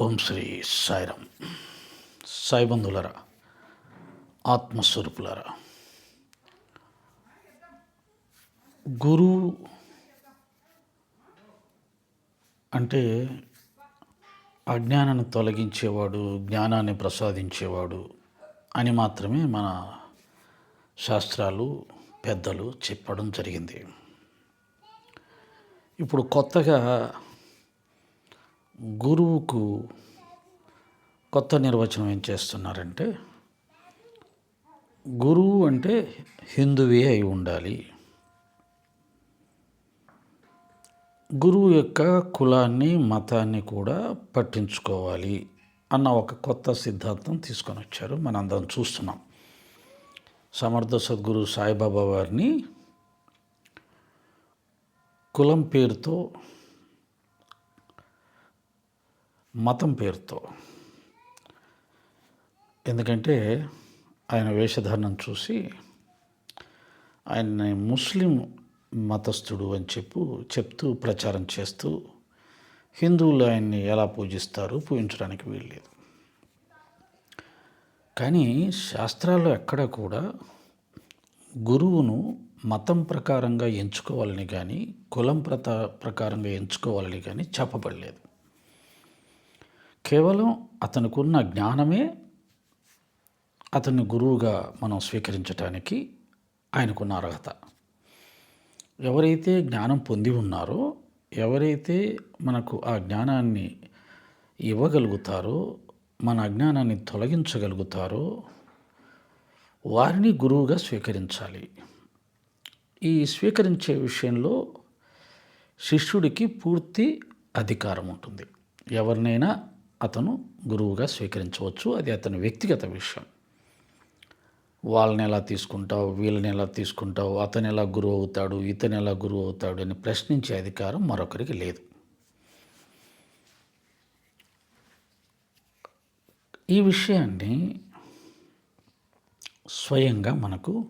ఓం శ్రీ సాయిరామ్. సాయిబంధులరా ఆత్మస్వరూపులరా గురువు అంటే అజ్ఞానాన్ని తొలగించేవాడు జ్ఞానాన్ని ప్రసాదించేవాడు అని మాత్రమే మన శాస్త్రాలు పెద్దలు చెప్పడం జరిగింది. ఇప్పుడు కొత్తగా గురువుకు కొత్త నిర్వచనం ఏం చేస్తున్నారంటే గురువు అంటే హిందువే అయి ఉండాలి. గురువు యొక్క కులాన్ని మతాన్ని కూడా పట్టించుకోవాలి అన్న ఒక కొత్త సిద్ధాంతం తీసుకొని వచ్చారు. మనందరం చూస్తున్నాం. సమర్థ సద్గురు సాయిబాబా వారిని కులం పేరుతో మతం పేరుతో. ఎందుకంటే ఆయన వేషధారణం చూసి ఆయన్ని ముస్లిం మతస్థుడు అని చెప్పు చెప్తూ ప్రచారం చేస్తూ హిందువులు ఆయన్ని ఎలా పూజిస్తారు పూజించడానికి వీల్లేదు. కానీ శాస్త్రాల్లో ఎక్కడ కూడా గురువును మతం ప్రకారంగా ఎంచుకోవాలని కానీ కులం ప్రత ప్రకారంగా ఎంచుకోవాలని కానీ చెప్పబడలేదు. కేవలం అతనికున్న జ్ఞానమే అతన్ని గురువుగా మనం స్వీకరించటానికి ఆయనకున్న అర్హత. ఎవరైతే జ్ఞానం పొంది ఉన్నారో ఎవరైతే మనకు ఆ జ్ఞానాన్ని ఇవ్వగలుగుతారో మన అజ్ఞానాన్ని తొలగించగలుగుతారో వారిని గురువుగా స్వీకరించాలి. ఈ స్వీకరించే విషయంలో శిష్యుడికి పూర్తి అధికారం ఉంటుంది. ఎవరినైనా అతను గురువుగా స్వీకరించవచ్చు. అది అతని వ్యక్తిగత విషయం. వాళ్ళని ఎలా తీసుకుంటావు? వీళ్ళని ఎలా తీసుకుంటావు? అతను ఎలా గురువు అవుతాడు? ఇతను ఎలా గురువు అవుతాడు అని ప్రశ్నించే అధికారం మరొకరికి లేదు. ఈ విషయాన్ని స్వయంగా మనకు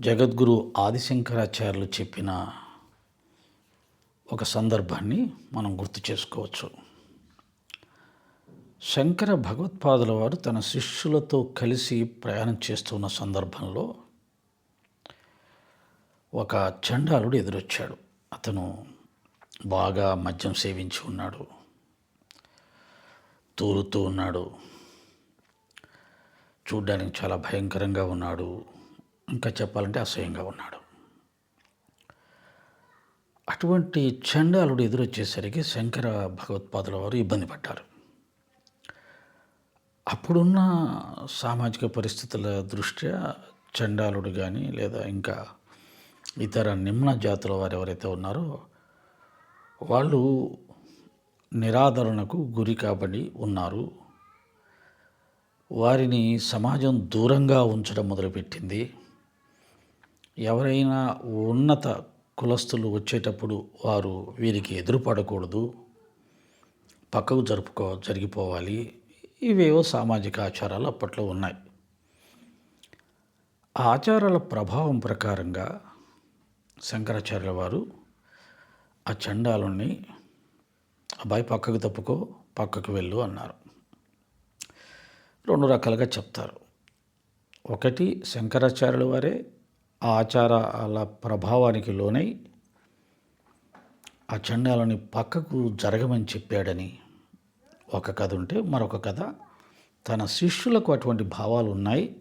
జగద్గురు ఆదిశంకరాచార్యులు చెప్పిన ఒక సందర్భాన్ని మనం గుర్తు చేసుకోవచ్చు. శంకర భగవత్పాదుల వారు తన శిష్యులతో కలిసి ప్రయాణం చేస్తున్న సందర్భంలో ఒక చండాలుడు ఎదురొచ్చాడు. అతను బాగా మద్యం సేవించి ఉన్నాడు. తూలుతూ ఉన్నాడు. చూడ్డానికి చాలా భయంకరంగా ఉన్నాడు. ఇంకా చెప్పాలంటే అసహ్యంగా ఉన్నాడు. అటువంటి చండాలుడు ఎదురొచ్చేసరికి శంకర భగవత్పాదుల వారు ఇబ్బంది పడ్డారు. అప్పుడున్న సామాజిక పరిస్థితుల దృష్ట్యా చండాలుడు కానీ లేదా ఇంకా ఇతర నిమ్న జాతుల వారు ఎవరైతే ఉన్నారో వాళ్ళు నిరాదరణకు గురి కాబడి ఉన్నారు. వారిని సమాజం దూరంగా ఉంచడం మొదలుపెట్టింది. ఎవరైనా ఉన్నత కులస్తులు వచ్చేటప్పుడు వారు వీరికి ఎదురుపడకూడదు. పక్కకు జరుపుకో జరిగిపోవాలి. ఇవేవో సామాజిక ఆచారాలు అప్పట్లో ఉన్నాయి. ఆ ఆచారాల ప్రభావం ప్రకారంగా శంకరాచార్యుల వారు ఆ చండాలని అబ్బాయి పక్కకు తప్పుకో పక్కకు వెళ్ళు అన్నారు. రెండు రకాలుగా చెప్తారు. ఒకటి శంకరాచార్యుల వారే ఆ ఆచారాల ప్రభావానికి లోనై ఆ చండాలని పక్కకు జరగమని చెప్పాడని ఒక కథ ఉంటే మరొక కథ. తన శిష్యులకు అటువంటి భావాలు ఉన్నాయి.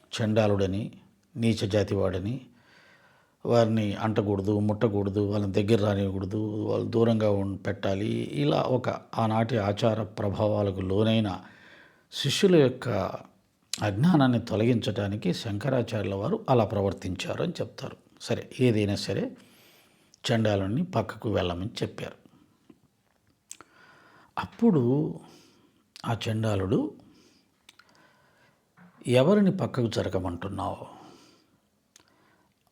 చండాలుడని నీచ జాతివాడని వారిని అంటకూడదు ముట్టకూడదు వాళ్ళని దగ్గర రానివ్వకూడదు వాళ్ళు దూరంగా పెట్టాలి. ఇలా ఒక ఆనాటి ఆచార ప్రభావాలకు లోనైన శిష్యుల యొక్క అజ్ఞానాన్ని తొలగించడానికి శంకరాచార్యుల వారు అలా ప్రవర్తించారు అని చెప్తారు. సరే ఏదైనా సరే చండాలుని పక్కకు వెళ్ళమని చెప్పారు. అప్పుడు ఆ చండాలుడు ఎవరిని పక్కకు జరగమంటున్నావు?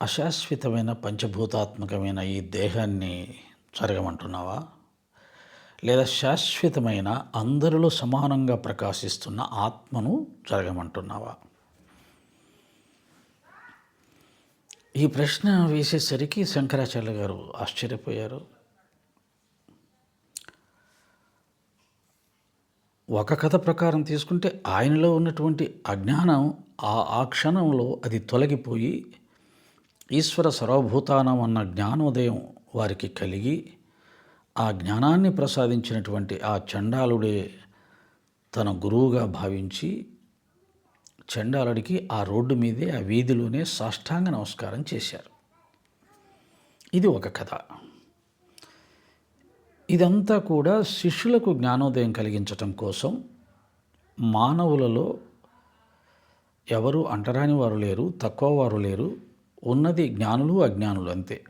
అశాశ్వతమైన పంచభూతాత్మకమైన ఈ దేహాన్ని జరగమంటున్నావా? లేదా శాశ్వతమైన అందరిలో సమానంగా ప్రకాశిస్తున్న ఆత్మను జరగమంటున్నావా? ఈ ప్రశ్న వేసేసరికి శంకరాచార్య గారు ఆశ్చర్యపోయారు. ఒక కథ ప్రకారం తీసుకుంటే ఆయనలో ఉన్నటువంటి అజ్ఞానం ఆ ఆ క్షణంలో అది తొలగిపోయి ఈశ్వర సర్వభూతానం అన్న జ్ఞానోదయం వారికి కలిగి ఆ జ్ఞానాన్ని ప్రసాదించినటువంటి ఆ చండాలుడే తన గురువుగా భావించి చండాలుడికి ఆ రోడ్డు మీదే ఆ వీధిలోనే సాష్టాంగ నమస్కారం చేశారు. ఇది ఒక కథ. ఇదంతా కూడా శిష్యులకు జ్ఞానోదయం కలిగించటం కోసం మానవులలో ఎవరు అంటరాని వారు లేరు తక్కువ వారు లేరు. ఉన్నది జ్ఞానులు అజ్ఞానులు అంతే.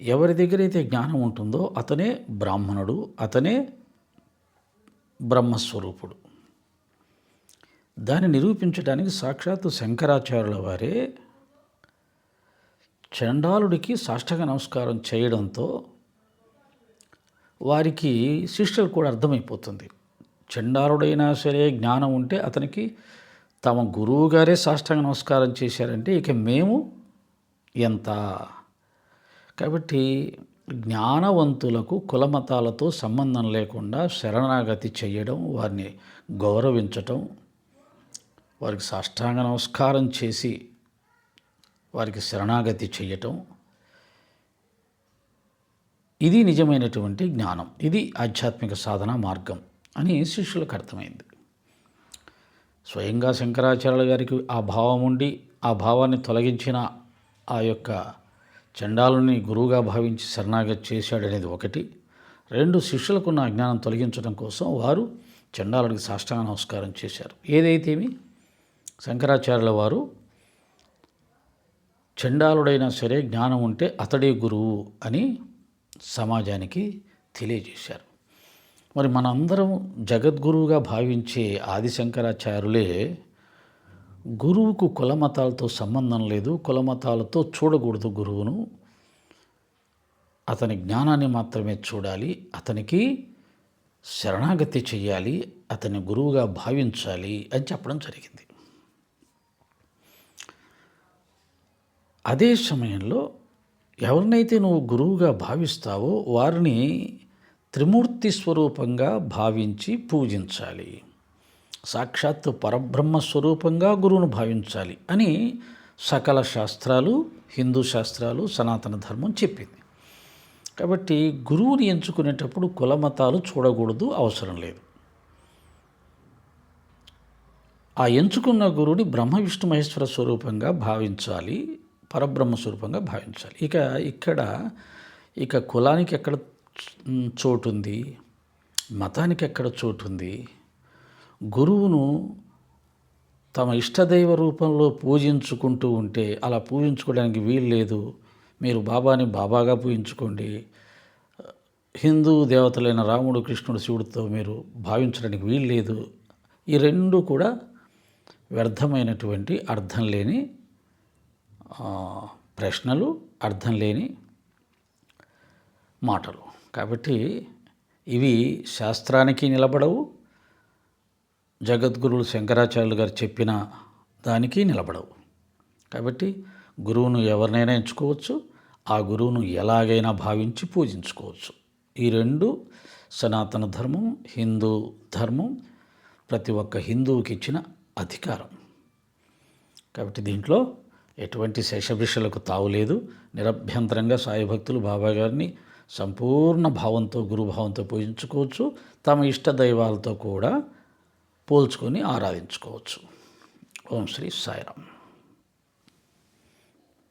ఎవరి దగ్గర అయితే జ్ఞానం ఉంటుందో అతనే బ్రాహ్మణుడు అతనే బ్రహ్మస్వరూపుడు. దాన్ని నిరూపించడానికి సాక్షాత్తు శంకరాచార్యుల వారే చండాలుడికి సాష్టక నమస్కారం చేయడంతో వారికి శిష్యులు కూడా అర్థమైపోతుంది. చండారుడైనా సరే జ్ఞానం ఉంటే అతనికి తమ గురువు గారే సాష్టాంగ నమస్కారం చేశారంటే ఇక మేము ఎంత? కాబట్టి జ్ఞానవంతులకు కులమతాలతో సంబంధం లేకుండా శరణాగతి చేయడం వారిని గౌరవించటం వారికి సాష్టాంగ నమస్కారం చేసి వారికి శరణాగతి చేయటం ఇది నిజమైనటువంటి జ్ఞానం. ఇది ఆధ్యాత్మిక సాధన మార్గం అని శిష్యులకు అర్థమైంది. స్వయంగా శంకరాచార్యుల గారికి ఆ భావం ఉండి ఆ భావాన్ని తొలగించిన ఆ యొక్క చండాలుని గురువుగా భావించి శరణాగతి చేశాడనేది ఒకటి. రెండు శిష్యులకున్న అజ్ఞానం తొలగించడం కోసం వారు చండాలుడికి సాష్టాంగ నమస్కారం చేశారు. ఏదైతేమి? శంకరాచార్యుల వారు చండాలుడైనా సరే జ్ఞానం ఉంటే అతడే గురువు అని సమాజానికి తెలియజేశారు. మరి మనందరం జగద్గురువుగా భావించే ఆదిశంకరాచార్యులే గురువుకు కులమతాలతో సంబంధం లేదు కులమతాలతో చూడకూడదు గురువును. అతని జ్ఞానాన్ని మాత్రమే చూడాలి అతనికి శరణాగతి చేయాలి అతని గురువుగా భావించాలి అని చెప్పడం జరిగింది. అదే సమయంలో ఎవరినైతే నువ్వు గురువుగా భావిస్తావో వారిని త్రిమూర్తి స్వరూపంగా భావించి పూజించాలి. సాక్షాత్తు పరబ్రహ్మ స్వరూపంగా గురువును భావించాలి అని సకల శాస్త్రాలు హిందూ శాస్త్రాలు సనాతన ధర్మం చెప్పింది. కాబట్టి గురువుని ఎంచుకునేటప్పుడు కులమతాలు చూడకూడదు అవసరం లేదు. ఆ ఎంచుకున్న గురువుని బ్రహ్మ విష్ణు మహేశ్వర స్వరూపంగా భావించాలి. పరబ్రహ్మ స్వరూపంగా భావించాలి. ఇక ఇక్కడ ఇక కులానికి ఎక్కడ చోటు ఉంది మతానికి ఎక్కడ చోటు ఉంది గురువును తమ ఇష్టదైవ రూపంలో పూజించుకుంటూ ఉంటే అలా పూజించుకోవడానికి వీలు లేదు. మీరు బాబాని బాబాగా పూజించుకోండి. హిందూ దేవతలైన రాముడు కృష్ణుడు శివుడితో మీరు భావించడానికి వీలు లేదు. ఈ రెండు కూడా వ్యర్థమైనటువంటి అర్థం లేని ప్రశ్నలు అర్థం లేని మాటలు. కాబట్టి ఇవి శాస్త్రానికి నిలబడవు జగద్గురువులు శంకరాచార్యులు గారు చెప్పిన దానికి నిలబడవు. కాబట్టి గురువును ఎవరినైనా ఎంచుకోవచ్చు ఆ గురువును ఎలాగైనా భావించి పూజించుకోవచ్చు. ఈ రెండు సనాతన ధర్మం హిందూ ధర్మం ప్రతి ఒక్క హిందువుకి ఇచ్చిన అధికారం. కాబట్టి దీంట్లో ఎటువంటి శేషభిషలకు తావులేదు. నిరభ్యంతరంగా సాయి భక్తులు బాబా గారిని సంపూర్ణ భావంతో గురుభావంతో పూజించుకోవచ్చు. తమ ఇష్ట దైవాలతో కూడా పోల్చుకొని ఆరాధించుకోవచ్చు. ఓం శ్రీ సాయిరామ్.